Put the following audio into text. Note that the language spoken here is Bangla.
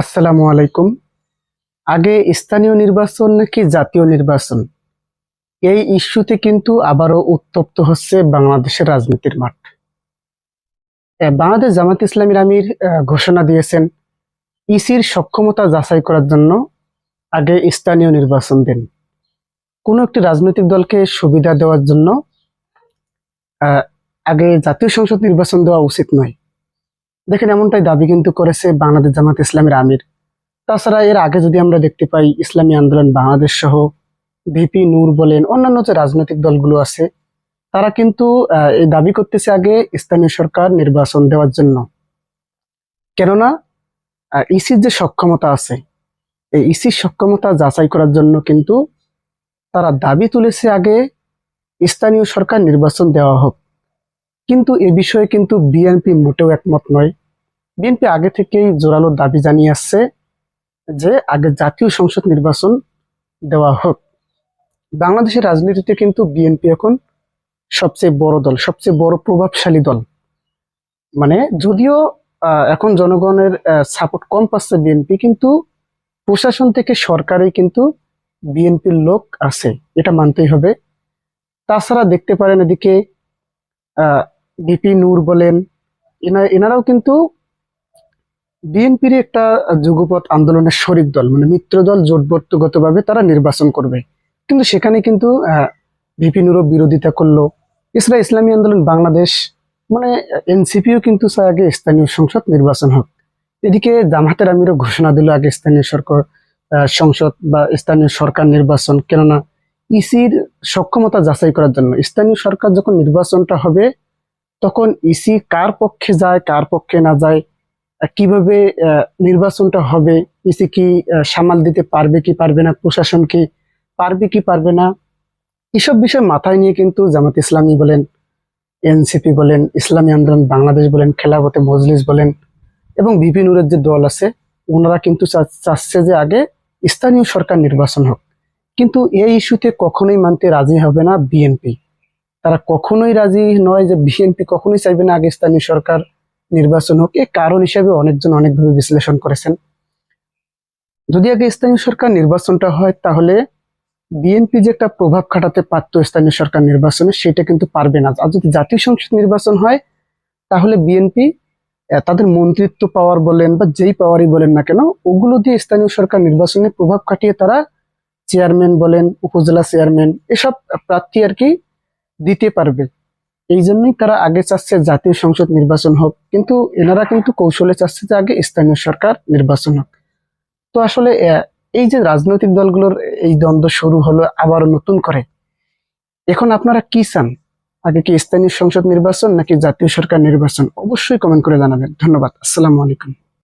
আসসালামু আলাইকুম। আগে স্থানীয় নির্বাচন নাকি জাতীয় নির্বাচন? এই ইস্যুতে কিন্তু আবারও উত্তপ্ত হচ্ছে বাংলাদেশের রাজনীতির মাঠ। বাংলাদেশ জামাত ইসলামীর আমির ঘোষণা দিয়েছেন ইসির সক্ষমতা যাচাই করার জন্য আগে স্থানীয় নির্বাচন দেন। কোনো একটি রাজনৈতিক দলকে সুবিধা দেওয়ার জন্য আগে জাতীয় সংসদ নির্বাচন দেওয়া উচিত নয়। দেখেন এমনটাই দাবি কিন্তু করেছে বাংলাদেশ জামাত ইসলামের আমির। তাছাড়া এর আগে যদি আমরা দেখতে পাই, ইসলামী আন্দোলন, বাংলাদেশ সহ ভিপি, নূর বলেন, অন্যান্য যে রাজনৈতিক দলগুলো আছে, তারা কিন্তু এই দাবি করতেছে আগে স্থানীয় সরকার নির্বাচন দেওয়ার জন্য। কেননা ইসির যে সক্ষমতা আছে, এই ইসির সক্ষমতা যাচাই করার জন্য কিন্তু তারা দাবি তুলেছে আগে স্থানীয় সরকার নির্বাচন দেওয়া হোক। কিন্তু এ বিষয়ে কিন্তু বিএনপি মোটেও একমত নয়। বিএনপি আগে থেকেই জোরালো দাবি জানিয়ে আসছে যে আগে জাতীয় সংসদ নির্বাচন দেওয়া হোক। বাংলাদেশের রাজনীতিতে কিন্তু বিএনপি এখন সবচেয়ে বড় দল, সবচেয়ে বড় প্রভাবশালী দল। মানে যদিও এখন জনগণের সাপোর্ট কম পাচ্ছে বিএনপি কিন্তু প্রশাসন থেকে সরকারে কিন্তু বিএনপির লোক আছে, এটা মানতেই হবে। তাছাড়া দেখতে পারেন এদিকে বিপি নূর বলেন এনারাও কিন্তু বিএনপির একটা যুগপৎ আন্দোলনের শরিক দল মানে মিত্র দল জোটবদ্ধগতভাবে তারা নির্বাচন করবে। কিন্তু সেখানে কিন্তু ভিপি নুরও বিরোধিতা করল। এছাড়া ইসলামী আন্দোলন বাংলাদেশ মানে এনসিপিও কিন্তু চায় আগে স্থানীয় সংসদ নির্বাচন হোক। এদিকে জামাতের আমিরও ঘোষণা দিল আগে স্থানীয় সরকার সংসদ বা স্থানীয় সরকার নির্বাচন, কেননা ইসির সক্ষমতা যাচাই করার জন্য। স্থানীয় সরকার যখন নির্বাচনটা হবে তখন ইসি কার পক্ষে যায় কার পক্ষে না যায় কীভাবে নির্বাচনটা হবে ইসি কি আহ, সামাল দিতে পারবে কি পারবে না প্রশাসন কি পারবে কি পারবে না এসব বিষয় মাথায় নিয়ে কিন্তু জামাত ইসলামী বলেন এনসিপি বলেন ইসলামী আন্দোলন বাংলাদেশ বলেন খেলাফতে মজলিস বলেন এবং বিভিন্নরের যে দল আছে ওনারা কিন্তু চাচ্ছে যে আগে স্থানীয় সরকার নির্বাচন হোক। কিন্তু এই ইস্যুতে কখনোই মানতে রাজি হবে না বিএনপি তারা কখনোই রাজি নয় যে বিএনপি কখনোই চাইবে না আগে স্থানীয় সরকার নির্বাচন হোক। এর কারণ হিসেবে অনেকজন অনেকভাবে বিশ্লেষণ করেছেন। যদি আগে স্থানীয় সরকার নির্বাচনটা হয়, তাহলে বিএনপি যে একটা প্রভাব খাটাতে পারতো স্থানীয় সরকার নির্বাচনে, সেটা কিন্তু পারবে না। আর যদি জাতীয় সংসদ নির্বাচন হয়, তাহলে বিএনপি তাদের মন্ত্রিত্ব পাওয়ার বলেন বা যেই পাওয়ারই বলেন না কেন, ওগুলো দিয়ে স্থানীয় সরকার নির্বাচনে প্রভাব খাটিয়ে তারা চেয়ারম্যান বলেন, উপজেলা চেয়ারম্যান এসব প্রার্থী আর কি দিতে পারবে। এই জন্যই তারা আগে চাচ্ছে জাতীয় সংসদ নির্বাচন হোক, কিন্তু এনারা কিন্তু কৌশলে চাচ্ছে যে আগে স্থানীয় সরকার নির্বাচন হোক। তো আসলে এই যে রাজনৈতিক দলগুলোর এই দ্বন্দ্ব শুরু হলো আবার নতুন করে। এখন আপনারা কি চান? আগে কি স্থানীয় সংসদ নির্বাচন নাকি জাতীয় সরকার নির্বাচন? অবশ্যই কমেন্ট করে জানাবেন। ধন্যবাদ। আসসালামু আলাইকুম।